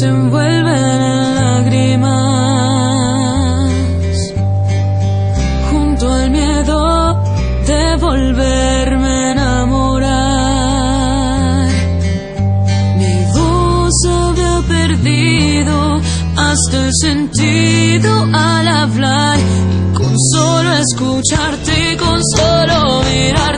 se envuelven en lágrimas, junto al miedo de volverme a enamorar. Mi voz había perdido hasta el sentido al hablar. Y con solo escucharte, con solo mirarte,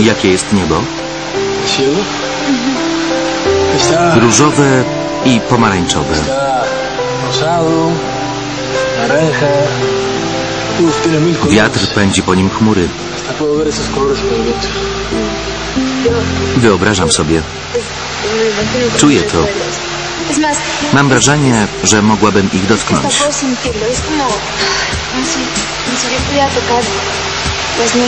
Jakie jest niebo? Está, Różowe i pomarańczowe. colores. Wiatr pędzi po nim chmury. Viento. Wyobrażam sobie. Czuję to. Mam wrażenie, że mogłabym ich dotknąć. No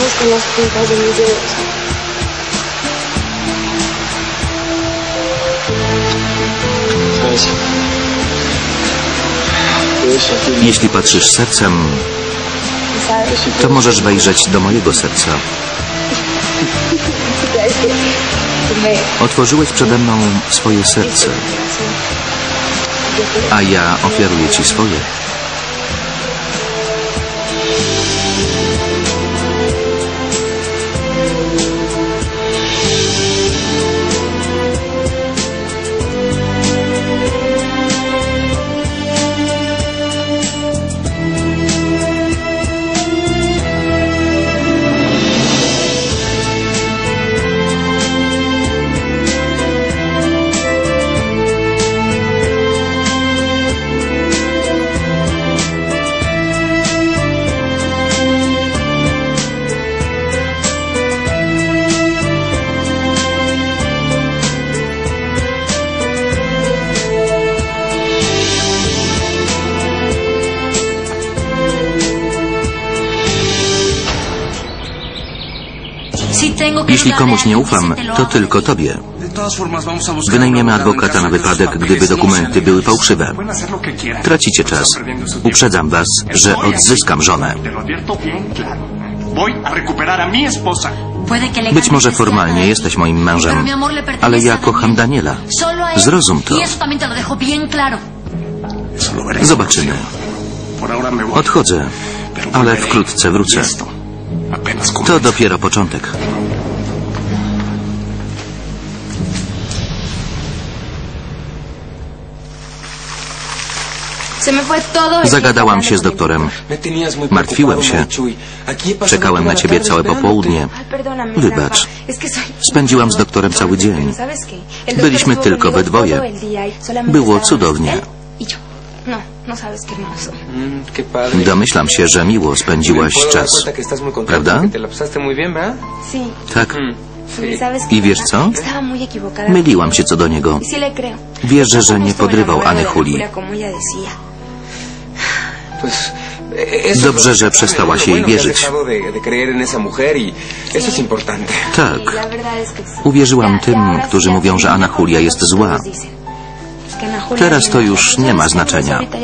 Jeśli patrzysz sercem, to możesz wejrzeć do mojego serca. ¿Sabes que que me... Otworzyłeś przede mną swoje serce, a ja ofiaruję ci swoje. Jeśli komuś nie ufam, to tylko tobie. Wynajmiemy adwokata na wypadek, gdyby dokumenty były fałszywe. Tracicie czas. Uprzedzam was, że odzyskam żonę. Być może formalnie jesteś moim mężem, ale ja kocham Daniela. Zrozum to. Zobaczymy. Odchodzę, ale wkrótce wrócę. To dopiero początek. Zagadałam tiempo się z doktorem. Martwiłem się. Czekałem na ciebie całe popołudnie. Wybacz. Spędziłam z doktorem cały dzień. Byliśmy tylko we dwoje. y Było cudownie. y. No, no. Mm. Domyślam się, że miło spędziłaś czas. Prawda? Tak, Mm, Y I wiesz Rafa? co? Myliłam się co do niego. Y. Wierzę, że nie podrywał enamorado Any Dobrze, es że przestałaś lo jej wierzyć. y. Y Tak. Uwierzyłam tym, którzy mówią, że no Julia importa jest zła. Ana Julia Teraz to już nie ma znaczenia. decirte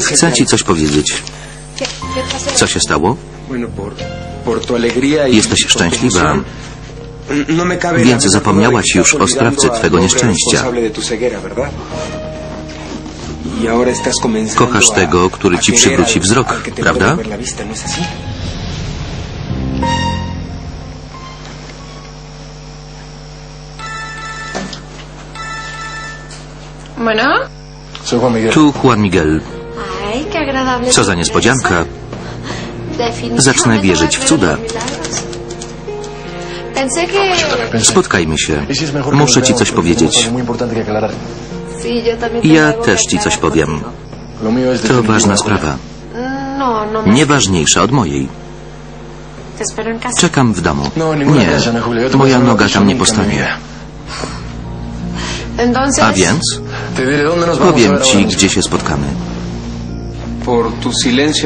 Chcę ci coś powiedzieć. Co się stało? Y Jesteś szczęśliwa. no Więc zapomniałaś już o sprawcy twego nieszczęścia. Kochasz tego, który ci przywróci wzrok, prawda? ¿no. Tu Juan Miguel. Co za niespodzianka. Zacznę wierzyć w cuda. Spotkajmy się. Muszę ci coś powiedzieć. Ja też ci coś powiem. To ważna sprawa. No, no. Nieważniejsza od mojej. Czekam w domu. Nie, moja noga tam nie postanie. A więc powiem ci, gdzie się spotkamy.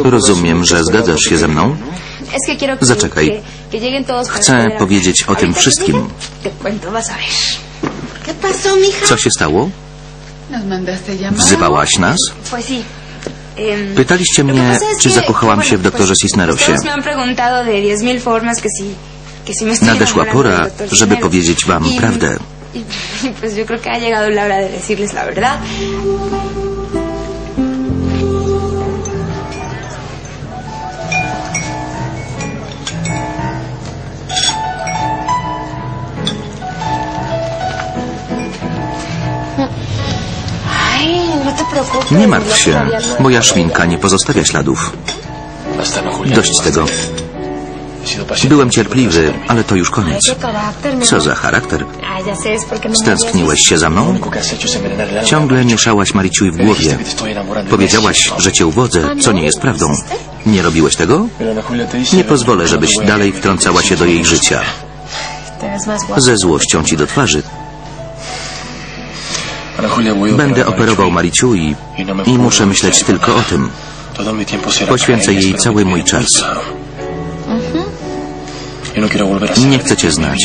Rozumiem, że zgadzasz się ze mną? Zaczekaj. Chcę powiedzieć o tym wszystkim. Co się stało? Wzywałaś nas? Pytaliście mnie, czy zakochałam się w doktorze Cisnerosie. Todos me han preguntado de 10.000 formas que si, que si me estoy Nadeszła pora, żeby powiedzieć wam prawdę. Nie martw się, moja szminka nie pozostawia śladów. Dość tego. Byłem cierpliwy, ale to już koniec. Co za charakter? Stęskniłeś się za mną? Ciągle mieszałaś Mariciuj w głowie. Powiedziałaś, że cię uwodzę, co nie jest prawdą. Nie robiłeś tego? Nie pozwolę, żebyś dalej wtrącała się do jej życia. Ze złością ci do twarzy. Będę operował Mariciu i, i muszę myśleć tylko o tym. Poświęcę jej cały mój czas. Nie chcę cię znać.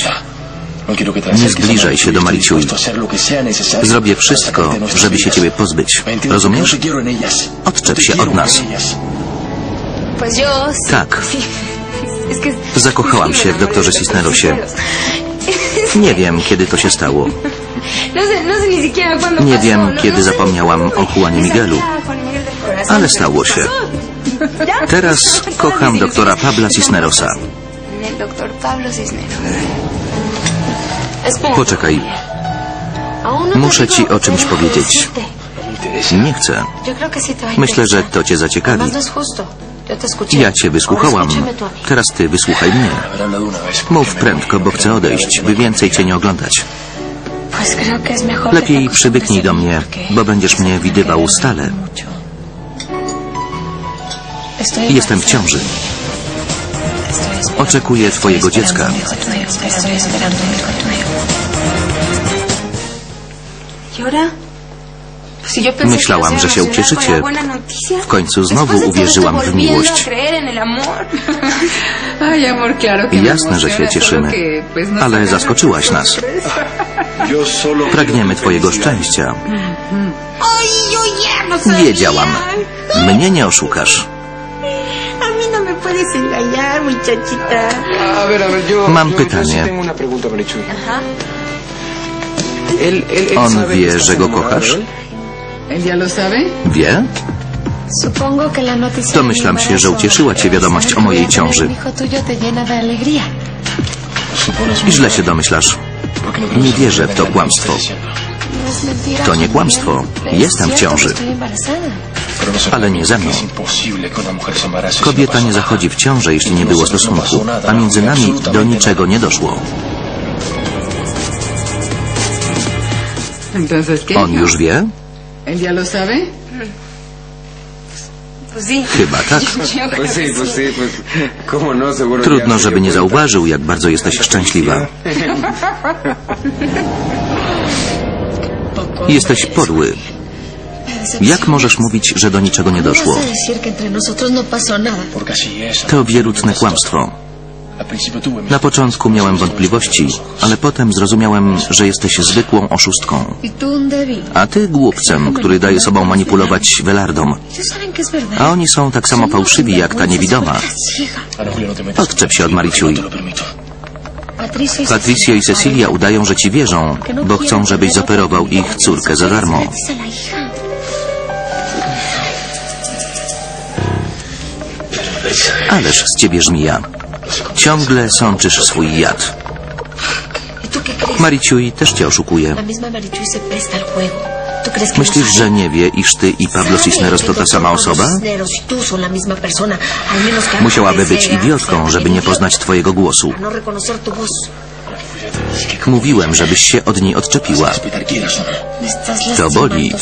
Nie zbliżaj się do Mariciuj. Zrobię wszystko, żeby się ciebie pozbyć. Rozumiesz? Odczep się od nas. Tak. Zakochałam się w doktorze Cisnerosie. Nie wiem, kiedy to się stało. No sé, no sé ni siquiera cuándo Nie pasó, wiem, no- kiedy no zapomniałam o Juanie Miguelu. Ale stało się. Teraz kocham doktora Pabla Cisnerosa. Poczekaj, muszę ci o czymś powiedzieć. nie chcę. Myślę, że to cię zaciekawi. No. Ja cię wysłuchałam. Teraz ty wysłuchaj mnie. Mów prędko, bo chcę odejść, by więcej cię nie oglądać. Lepiej przybyknij do mnie, bo będziesz mnie widywał stale. Jestem w ciąży. Oczekuję twojego dziecka. Myślałam, że się ucieszycie. W końcu znowu uwierzyłam w miłość. Jasne, że się cieszymy. no Ale sabemos zaskoczyłaś nas. Pragniemy twojego szczęścia. Wiedziałam. Mnie nie oszukasz. Mam pytanie. On wie, że go kochasz? Wie? Domyślam się, że ucieszyła cię wiadomość o mojej ciąży. Źle się domyślasz. Nie wierzę w to kłamstwo. To nie kłamstwo. Es Jestem w ciąży. Ale nie ze mną. Kobieta nie zachodzi w ciążę, jeśli nie było stosunku, a między nami do niczego nie doszło. On już wie? No? Seguro Trudno, żeby nie zauważył, jak bardzo jesteś szczęśliwa. Jesteś podły. Jak możesz mówić, że do niczego nie doszło? No. To wierutne kłamstwo. Na początku miałem wątpliwości, ale potem zrozumiałem, że jesteś zwykłą oszustką. A ty głupcem, który daje sobą manipulować Welardom. A oni są tak samo fałszywi jak ta niewidoma. Odczep się od Mariciuj. Patricio i Cecilia udają, że ci wierzą, bo chcą, żebyś zoperował ich córkę za darmo. Ależ z ciebie żmija. Ciągle sączysz swój jad. Mariciuj też cię oszukuje. La misma Marichuy se presta al juego. ¿Tú crees que Myślisz, że nie wie, iż ty i Pablo Cisneros to ta sama osoba? Musiałaby być idiotką, żeby nie poznać twojego głosu. Mówiłem, żebyś się od niej odczepiła. To boli.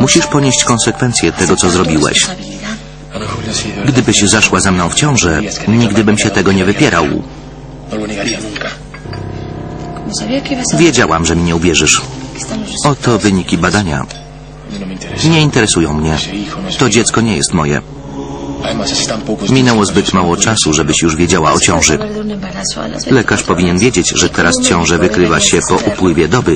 Musisz ponieść konsekwencje tego, co zrobiłeś. Gdybyś zaszła ze mną w ciążę, nigdy bym się tego nie wypierał. A Wiedziałam, że mi nie uwierzysz. Oto wyniki badania. Nie interesują mnie. To dziecko nie jest moje. Minęło zbyt mało czasu, żebyś już wiedziała o ciąży. Lekarz powinien wiedzieć, że teraz ciążę wykrywa się po upływie doby.